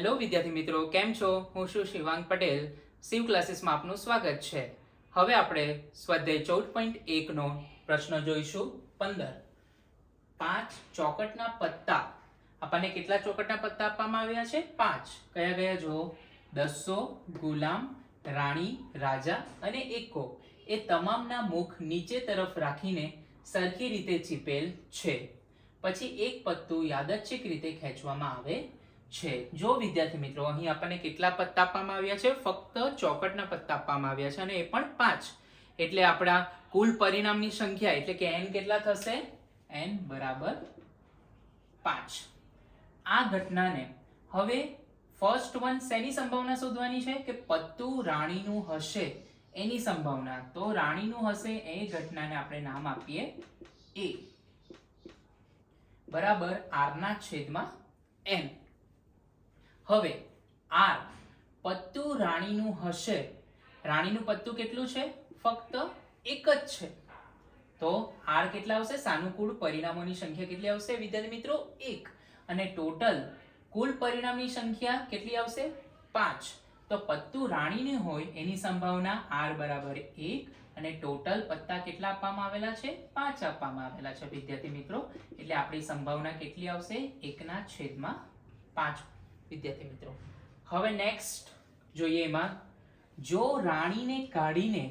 Hello વિદ્યાર્થી મિત્રો, કેમ છો? હું છું શિવાંગ પટેલ. શિવ ક્લાસીસમાં આપનું સ્વાગત છે. હવે આપણે સ્વાધ્યાય ચૌદ પોઈન્ટ એકનો પ્રશ્ન જોઈશું. પંદર. પાંચ ચોકટના પત્તા. આપણને કેટલા ચોકટના પત્તા આપવામાં આવ્યા છે? પાંચ. કયા કયા જો દસો, ગુલામ, રાણી, રાજા અને એકો. એ તમામના મુખ નીચે તરફ રાખીને સરખી રીતે ચીપેલ છે. પછી એક પત્તું યાદચ્છિક રીતે ખેંચવામાં આવે છે. જો વિદ્યાર્થી મિત્રો, અહીં આપણને કેટલા પત્તા આપવામાં આવ્યા છે? ફક્ત ચોકટના પત્તા આપવામાં આવ્યા છે અને એ પણ પાંચ. એટલે આપણા કુલ પરિણામની સંખ્યા, એટલે કે એન કેટલા થશે? એન બરાબર પાંચ. આ ઘટનાને હવે ફર્સ્ટ વન શેની સંભાવના શોધવાની છે? કે પત્તું રાણીનું હશે એની સંભાવના. તો રાણીનું હશે એ ઘટનાને આપણે નામ આપીએ એ બરાબર આરના છેદમાં n. હવે આર પત્તું રાણીનું હશે. રાણીનું પત્તું કેટલું છે? ફક્ત એક જ છે. તો આર કેટલા આવશે? સાનુકૂળ પરિણામોની સંખ્યા કેટલી આવશે? વિદ્યાર્થી મિત્રો, એક. અને ટોટલ કુલ પરિણામની સંખ્યા કેટલી આવશે? પાંચ. તો પત્તું રાણીને હોય એની સંભાવના આર બરાબર એક અને ટોટલ પત્તા કેટલા આપવામાં આવેલા છે? પાંચ આપવામાં આવેલા છે, વિદ્યાર્થી મિત્રો. એટલે આપણી સંભાવના કેટલી આવશે? એકના છેદમાં પાંચ. વિદ્યાર્થી મિત્રો. હવે નેક્સ્ટ જોઈએ એમાં. જો રાણીને કાઢીને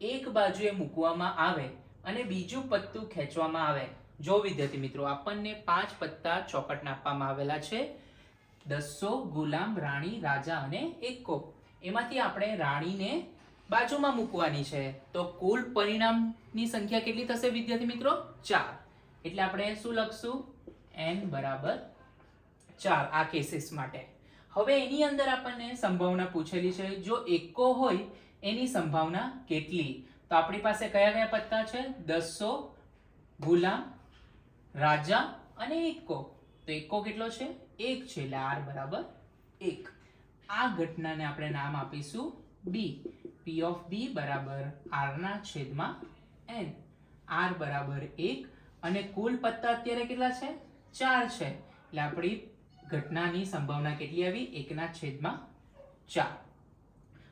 એક બાજુએ મૂકવામાં આવે અને બીજું પત્તું ખેંચવામાં આવે, જો વિદ્યાર્થી મિત્રો આપણને પાંચ પત્તા ચોકટના આપવામાં આવેલા છે. દસો ગુલામ રાણી, રાજા અને એકો એમાંથી આપણે રાણીને બાજુમાં મૂકવાની છે. તો કુલ પરિણામની સંખ્યા કેટલી થશે વિદ્યાર્થી મિત્રો? ચાર. એટલે આપણે શું લખશું? એન બરાબર ચાર આ કેસીસ માટે. હવે એની અંદર આપણને સંભાવના પૂછેલી છે, જો એકો હોય, એની સંભાવના કેટલી? તો આપણી પાસે કયા કયા પત્તા છે? દસો, ગુલામ, રાજા અને એકો. તો એકો કેટલો છે? એક છે, એટલે આર બરાબર એક. આ ઘટનાને આપણે નામ આપીશું બી પી ઓફ બી બરાબર આરના છેદમાં એન આર બરાબર એક અને કુલ પત્તા અત્યારે કેટલા છે? ચાર છે. એટલે આપણી ઘટનાની સંભાવના કેટલી આવી? એકના છેદમાં ચાર.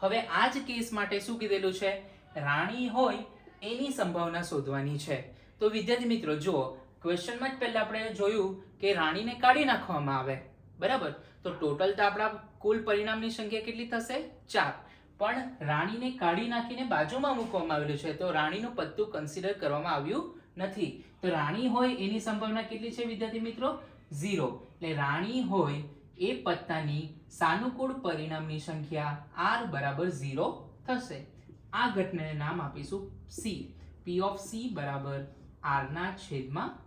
હવે આ જ કેસ માટે શું કીધેલું છે? રાણી હોય એની સંભાવના શોધવાની છે. તો વિદ્યાર્થી મિત્રો, જુઓ, ક્વેશ્ચનમાં જ પહેલા આપણે જોયું કે રાણીને કાઢી નાખવામાં આવે. બરાબર? તો ટોટલ તો આપણા કુલ પરિણામની સંખ્યા કેટલી થશે? ચાર. પણ રાણીને કાઢી નાખીને બાજુમાં મૂકવામાં આવેલું છે. તો રાણીનું પત્તું કન્સિડર કરવામાં આવ્યું નથી. તો રાણી હોય એની સંભાવના કેટલી છે વિદ્યાર્થી મિત્રો? ઝીરો. એટલે રાણી હોય એ પત્તાની સાનુકૂળ પરિણામની સંખ્યા આર બરાબર ઝીરો થશે. આ ઘટનાને નામ આપીશું સી. પી ઓફ સી બરાબર આરના છેદમાં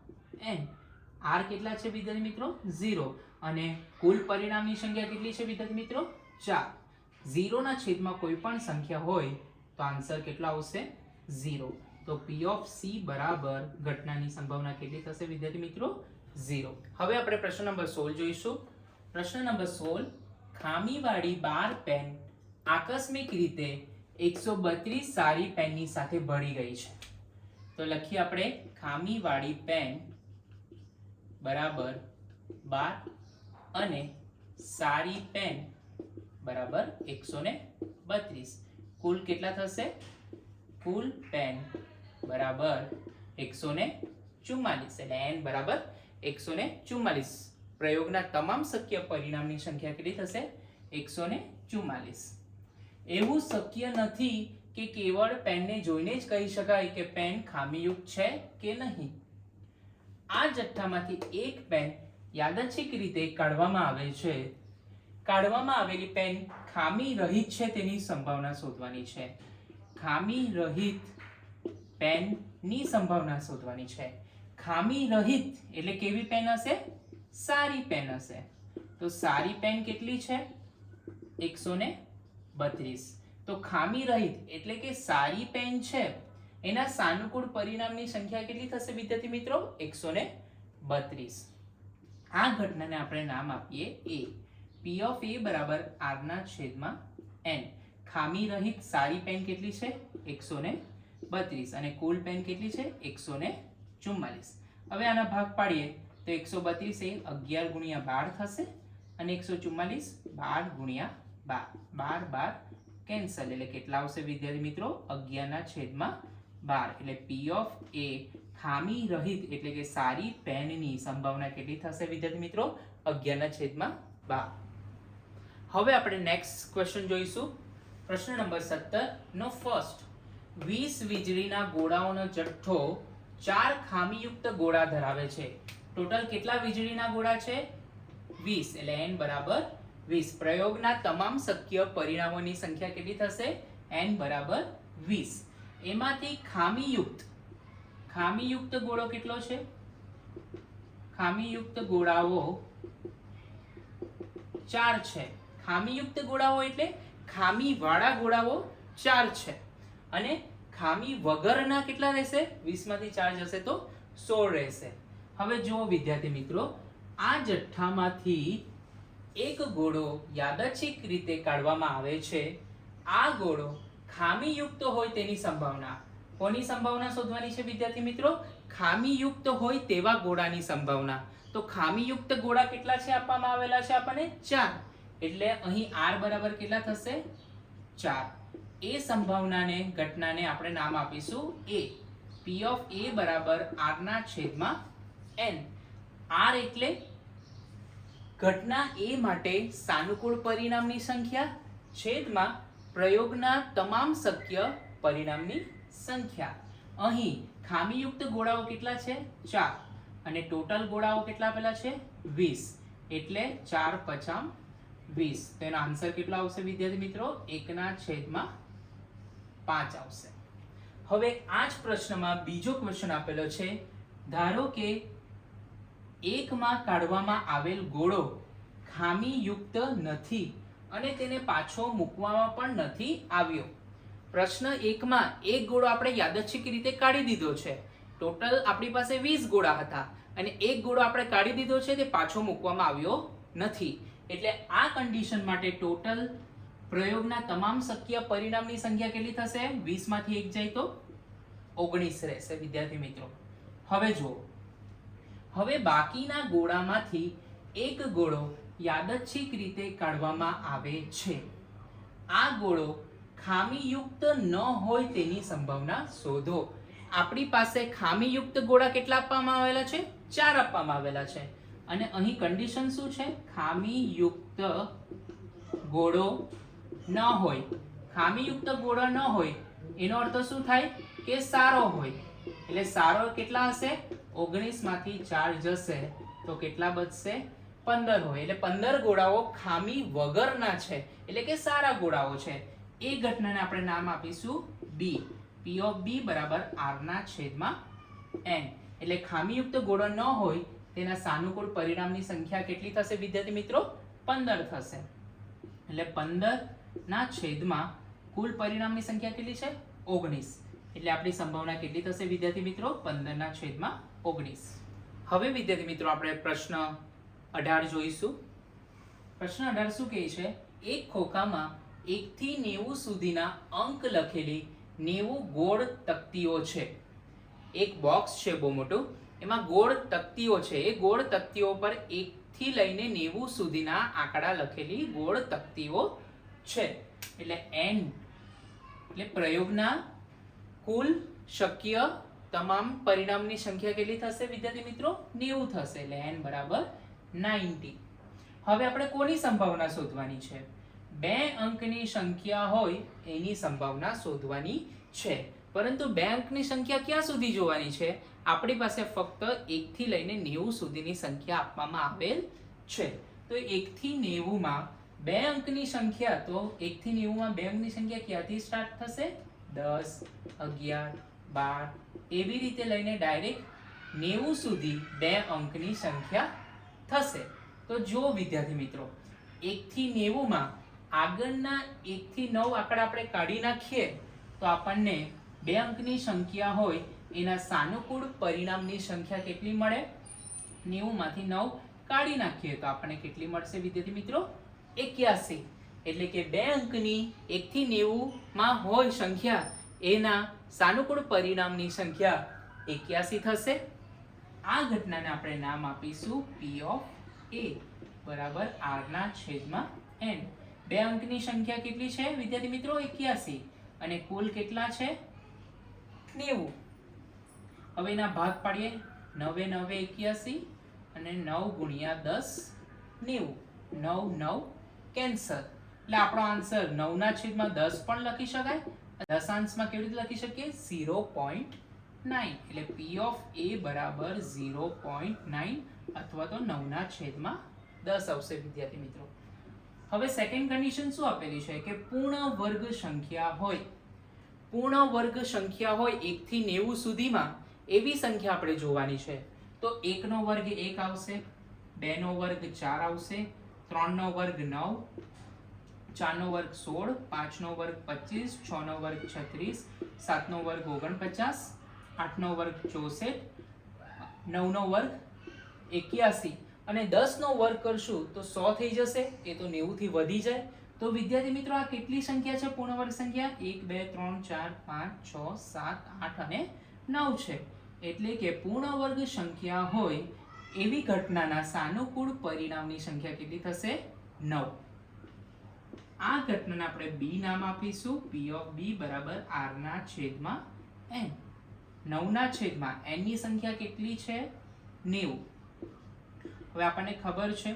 એન. આર કેટલા છે વિદ્યાર્થી મિત્રો? ઝીરો. અને કુલ પરિણામની સંખ્યા કેટલી છે વિદ્યાર્થી મિત્રો? ચાર. ઝીરોના છેદમાં કોઈ પણ સંખ્યા હોય તો આન્સર કેટલો આવશે? ઝીરો. તો પી ઓફ સી બરાબર ઘટનાની સંભાવના કેટલી થશે વિદ્યાર્થી મિત્રો? ઝીરો. હવે આપણે પ્રશ્ન નંબર સોળ જોઈશું. પ્રશ્ન નંબર સોળ, ખામીવાળી બાર પેન આકસ્મિક રીતે એકસો બત્રીસ સારી પેનની સાથે ભળી ગઈ છે. તો લખીએ આપણે, ખામીવાળી પેન બરાબર બાર અને સારી પેન બરાબર એકસો ને બત્રીસ. કુલ કેટલા થશે? કુલ પેન બરાબર એકસો ને ચુમ્માલીસ એટલે એન બરાબર એકસો ને ચુમ્માલીસ પ્રયોગના તમામ શક્ય પરિણામની સંખ્યા કેટલી થશે? એકસો ને ચુમ્માલીસ એવું શક્ય નથી કે કેવળ પેનને જોઈને જ કહી શકાય કે પેન ખામીયુક્ત છે કે નહીં. આ જથ્થામાંથી એક પેન યાદચ્છિક રીતે કાઢવામાં આવે છે. કાઢવામાં આવેલી પેન ખામી રહિત છે તેની સંભાવના શોધવાની છે. ખામી રહિત પેનની સંભાવના શોધવાની છે. ખામી રહિત એટલે કેવી પેન હશે? સારી પેન હશે. તો સારી પેન કેટલી છે? એકસો ને બત્રીસ. તો ખામી રહિત એટલે કે સારી પેન છે, એના સાનુકૂળ પરિણામની સંખ્યા કેટલી થશે વિદ્યાર્થી મિત્રો? એકસો ને બત્રીસ. આ ઘટનાને આપણે નામ આપીએ એ પી ઓફ એ બરાબર આરના છેદમાં એન ખામી રહિત સારી પેન કેટલી છે? એકસો ને બત્રીસ. અને કુલ પેન કેટલી છે? એકસો ને ચુમ્માલીસ. હવે આના ભાગ પાડીએ તો એકસો બત્રીસ એ અગિયાર ગુણ્યા બાર થશે અને એકસો ચુમ્માલીસ બાર ગુણ્યા બાર. બાર બાર, કેન્સલ. એટલે કેટલા આવશે વિદ્યાર્થી મિત્રો? અગિયારના છેદમાં બાર. એટલે પી ઓફ એ ખામી રહિત, એટલે કે સારી પેનની સંભાવના કેટલી થશે વિદ્યાર્થી મિત્રો? અગિયારના છેદમાં બાર. હવે આપણે નેક્સ્ટ ક્વેશ્ચન જોઈશું. પ્રશ્ન નંબર સત્તર. નો ફર્સ્ટ વીસ વીજળીના ગોળાઓનો જથ્થો ચાર ખામીયુક્ત ગોળા ધરાવે છે. ટોટલ કેટલા વીજળીના ગોળા છે? વીસ. એટલે n બરાબર વીસ. પ્રયોગના તમામ શક્ય પરિણામોની સંખ્યા કેટલી થશે? n બરાબર વીસ. એમાંથી ખામીયુક્ત ખામીયુક્ત ગોળો કેટલો છે? ખામીયુક્ત ગોળાઓ ચાર છે. ખામીયુક્ત ગોળાઓ એટલે ખામીવાળા ગોળાઓ ચાર છે. અને ખામી વગરના કેટલા રહેશે? 20 માંથી ચાર જશે તો 16 રહેશે. હવે જુઓ વિદ્યાર્થી મિત્રો, આ જથ્થામાંથી એક ગોળો યાદચ્છિક રીતે કાઢવામાં આવે છે. આ ગોળો ખામીયુક્ત હોય તેની સંભાવના. કોની સંભાવના શોધવાની છે વિદ્યાર્થી મિત્રો? ખામીયુક્ત હોય તેવા ગોળાની સંભાવના. તો ખામીયુક્ત ગોળા કેટલા છે આપવામાં આવેલા છે આપણને? ચાર. એટલે અહીં r બરાબર કેટલા થશે? ચાર. એ સંભાવનાને, ઘટનાને આપણે નામ આપીશું એ. પી ઓફ એ બરાબર આરના છેદમાં એન આર એટલે ઘટના એ માટે સાનુકૂળ પરિણામની સંખ્યા, છેદમાં પ્રયોગના તમામ શક્ય પરિણામની સંખ્યા. અહીં ખામીયુક્ત ગોળાઓ કેટલા છે? ચાર. અને ટોટલ ગોળાઓ કેટલા પેલા છે? વીસ. એટલે ચાર પચામ વીસ. તો એનો આન્સર કેટલો આવશે વિદ્યાર્થી મિત્રો? એકના છેદમાં પાંચ આવશે. હવે આ જ પ્રશ્નમાં બીજો ક્વેશ્ચન આપેલો છે. ધારો કે એકમાં કાઢવામાં આવેલ ગોળો ખામીયુક્ત નથી અને તેને પાછો મૂકવામાં પણ નથી આવ્યો. પ્રશ્ન એકમાં, એક ગોળો આપણે યાદચ્છિક રીતે કાઢી દીધો છે? ટોટલ આપણી પાસે વીસ ગોળા હતા અને એક ગોળો આપણે કાઢી દીધો છે તે પાછો મૂકવામાં આવ્યો નથી. એટલે આ કન્ડિશન માટે ટોટલ પ્રયોગના તમામ શક્ય પરિણામની સંખ્યા કેટલી થશે? 20 માંથી એક જાય તો ઓગણીસ રહેશે, વિદ્યાર્થી મિત્રો. હવે જુઓ. હવે બાકીના ગોળામાંથી એક ગોળો યાદચ્છિક રીતે કાઢવામાં આવે છે. આ ગોળો ખામીયુક્ત ન હોય તેની સંભાવના શોધો. આપણી પાસે ખામીયુક્ત ગોળા કેટલા આપવામાં આવેલા છે? ચાર આપવામાં આવેલા છે. અને અહીં કન્ડિશન શું છે? ખામીયુક્ત ગોળો ન હોય. ખામીયુક્ત ગોળો ન હોય, એનો અર્થ શું થાય? કે સારો હોય. એટલે સારો કેટલા હશે? ઓગણીસમાંથી ચાર જશે, તો કેટલા બચશે? પંદર હોય. એટલે પંદર ગોળાઓ ખામી વગરના છે. એટલે કે સારા ગોળાઓ છે. એ ઘટનાને આપણે નામ આપીશું બી પી ઓફ બી બરાબર આરના છેદમાં એન એટલે ખામીયુક્ત ગોળો ન હોય તેના સાનુકૂળ પરિણામની સંખ્યા કેટલી થશે વિદ્યાર્થી મિત્રો? પંદર થશે. એટલે પંદર ના છેદમાં કુલ પરિણામની સંખ્યા કેટલી છે? ઓગણીસ. એટલે આપણી સંભાવના કેટલી થશે વિદ્યાર્થી મિત્રો? પંદર ના છેદમાં ઓગણીસ. હવે વિદ્યાર્થી મિત્રો આપણે પ્રશ્ન અઢાર જોઈશું. પ્રશ્ન અઢાર શું કહે છે? એક ખોખામાં એકથી નેવું સુધીના અંક લખેલી નેવું ગોળ તકતીઓ છે. એક બોક્સ છે બહુ મોટું. એમાં ગોળ તકતીઓ છે. એ ગોળ તકતીઓ પર એકથી લઈને નેવું સુધીના આંકડા લખેલી ગોળ તકતીઓ છે. એટલે એન એટલે પ્રયોગના કુલ શક્ય તમામ પરિણામની સંખ્યા કેટલી થશે વિદ્યાર્થી મિત્રો? નેવું થશે. એટલે એન બરાબર નાઇન્ટી. હવે આપણે કોની સંભાવના શોધવાની છે? બે અંકની સંખ્યા હોય એની સંભાવના શોધવાની છે. પરંતુ બે અંકની સંખ્યા ક્યાં સુધી જોવાની છે? આપણી પાસે ફક્ત એકથી લઈને નેવું સુધીની સંખ્યા આપવામાં આવેલ છે. તો એકથી નેવુંમાં બે અંકની સંખ્યા, તો એકથી નેવુંમાં બે અંકની સંખ્યા ક્યાંથી સ્ટાર્ટ થશે? દસ, અગિયાર, બાર. એવી રીતે લઈને ડાયરેક્ટ નેવું સુધી બે અંકની સંખ્યા થશે. તો જો વિદ્યાર્થી મિત્રો, એકથી નેવુંમાં આગળના એકથી નવ આંકડા આપણે કાઢી નાખીએ, તો આપણને બે અંકની સંખ્યા હોય એના સાનુકૂળ પરિણામની સંખ્યા કેટલી મળે? નેવુંમાંથી નવ કાઢી નાખીએ તો આપણને કેટલી મળશે વિદ્યાર્થી મિત્રો? એક્યાસી. એટલે કે બે અંકની એકથી નેવુંમાં હોય સંખ્યા, એના સાનુકૂળ પરિણામની સંખ્યા એક્યાસી થશે. આ ઘટનાને આપણે નામ આપીશું પી ઓફ એ બરાબર આરના છેદમાં એન બે અંકની સંખ્યા કેટલી છે વિદ્યાર્થી મિત્રો? એક્યાસી. અને કુલ કેટલા છે? નેવું. હવે એના ભાગ પાડીએ. નવે નવે, એક્યાસી અને નવ ગુણ્યા દસ, નેવું. નવ નવ કેન્સર એટલે આપણો આન્સર નવના છેદમાં દસ પણ લખી શકાય. દશાંશમાં કેવી રીતે લખી શકીએ? Zero point nine. એટલે પી ઓફ એ બરાબર ઝીરો પોઈન્ટ નાઇન અથવા તો નવના છેદમાં દસ આવશે વિદ્યાર્થી મિત્રો. હવે સેકન્ડ કન્ડિશન શું આપેલી છે? કે પૂર્ણ વર્ગ સંખ્યા હોય. પૂર્ણ વર્ગ સંખ્યા હોય એકથી નેવું સુધીમાં એવી સંખ્યા આપણે જોવાની છે. તો એકનો વર્ગ એક આવશે, બેનો વર્ગ ચાર આવશે, ત્રણનો વર્ગ નવ, ચારનો વર્ગ સોળ, પાંચનો વર્ગ પચીસ, છનો વર્ગ છત્રીસ, સાતનો વર્ગ ઓગણપચાસ, આઠનો વર્ગ ચોસઠ, નવનો વર્ગ એક્યાસી. અને દસનો વર્ગ કરશું તો સો થઈ જશે, એ તો નેવુંથી વધી જાય. તો વિદ્યાર્થી મિત્રો, આ કેટલી સંખ્યા છે? પૂર્ણ વર્ગ સંખ્યા? એક, બે, ત્રણ, ચાર, પાંચ, છ, સાત, આઠ અને નવ છે. એટલે કે પૂર્ણ વર્ગ સંખ્યા હોય એવી ઘટનાના સાનુકૂળ પરિણામની સંખ્યા કેટલી થશે? નવ. આ ઘટનાને આપણે બી નામ આપીશું. પી ઓફ બી બરાબર આરના છેદમાં એન નવના છેદમાં એનની સંખ્યા કેટલી છે? નેવું. હવે આપણને ખબર છે.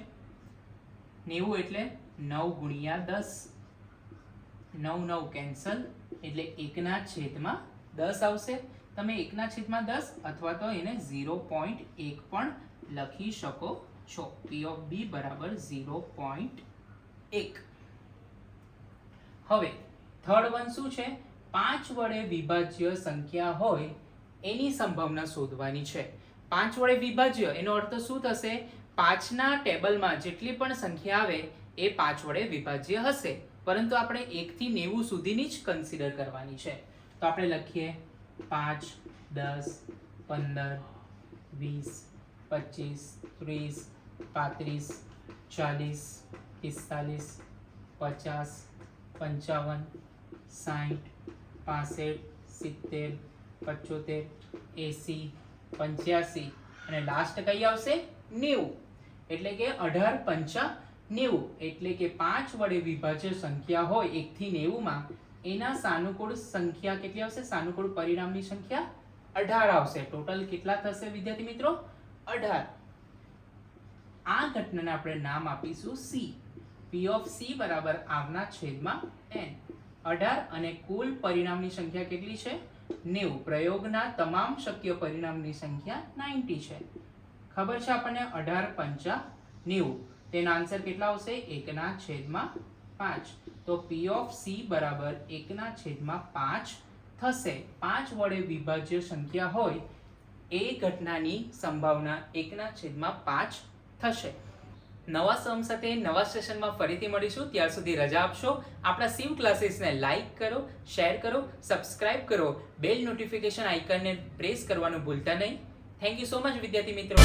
નેવું એટલે નવ ગુણ્યા દસ. નવ નવ કેન્સલ. એટલે એકના છેદમાં દસ આવશે. તમે એકના છેદમાં દસ અથવા તો એને ઝીરો પોઈન્ટ એક પણ લખી શકો છો. પી ઓફ બી બરાબર ઝીરો પોઈન્ટ એક. હવે થર્ડ વન શું છે? પાંચ વડે વિભાજ્ય સંખ્યા હોય, એની સંભાવના શોધવાની છે. પાંચ વડે વિભાજ્ય, એનો અર્થ શું થશે? પાંચના ટેબલમાં જેટલી પણ સંખ્યા આવે, એ પાંચ વડે વિભાજ્ય હશે. પરંતુ આપણે એકથી નેવું સુધીની જ કન્સિડર કરવાની છે. તો આપણે લખીએ. પાંચ, દસ, પંદર, વીસ, પચીસ, ત્રીસ, પાંત્રીસ, ચાલીસ, પિસ્તાલીસ, પચાસ, પંચાવન સાઠ પાસઠ, સિત્તેર, પચોતેર, એંસી, પંચ્યાસી અને લાસ્ટ કઈ આવશે? નેવું. એટલે કે અઢાર, પંચા નેવું. એટલે કે પાંચ વડે વિભાજ્ય સંખ્યા હોય એકથી નેવુંમાં એના સાનુકૂળ સંખ્યા કેટલી આવશે? સાનુકૂળ પરિણામની સંખ્યા અઢાર આવશે. ટોટલ કેટલા થશે વિદ્યાર્થી મિત્રો? અઢાર. આ ઘટનાને આપણે નામ આપીશું સી પી ઓફ સી બરાબર આવના છેદમાં એન અઢાર અને કુલ પરિણામની સંખ્યા કેટલી છે? નેવું. પ્રયોગના તમામ શક્ય પરિણામની સંખ્યા નાઇન્ટી છે. ખબર છે આપણને? અઢાર પંચા નેવું. તેનો આન્સર કેટલા આવશે? એકના છેદમાં પાંચ. તો પી ઓફ સી બરાબર એકના છેદમાં પાંચ થશે. પાંચ વડે વિભાજ્ય સંખ્યા હોય, એ ઘટનાની સંભાવના એકના છેદમાં પાંચ થશે. નવા સમ સાથે નવા સેશનમાં ફરીથી મળીશું. ત્યાર સુધી રજા આપશો. આપણા સીમ ક્લાસીસને લાઇક કરો, શેર કરો, સબસ્ક્રાઇબ કરો. બેલ નોટિફિકેશન આઇકનને પ્રેસ કરવાનું ભૂલતા નહીં. થેન્ક યુ સો મચ, વિદ્યાર્થી મિત્રો.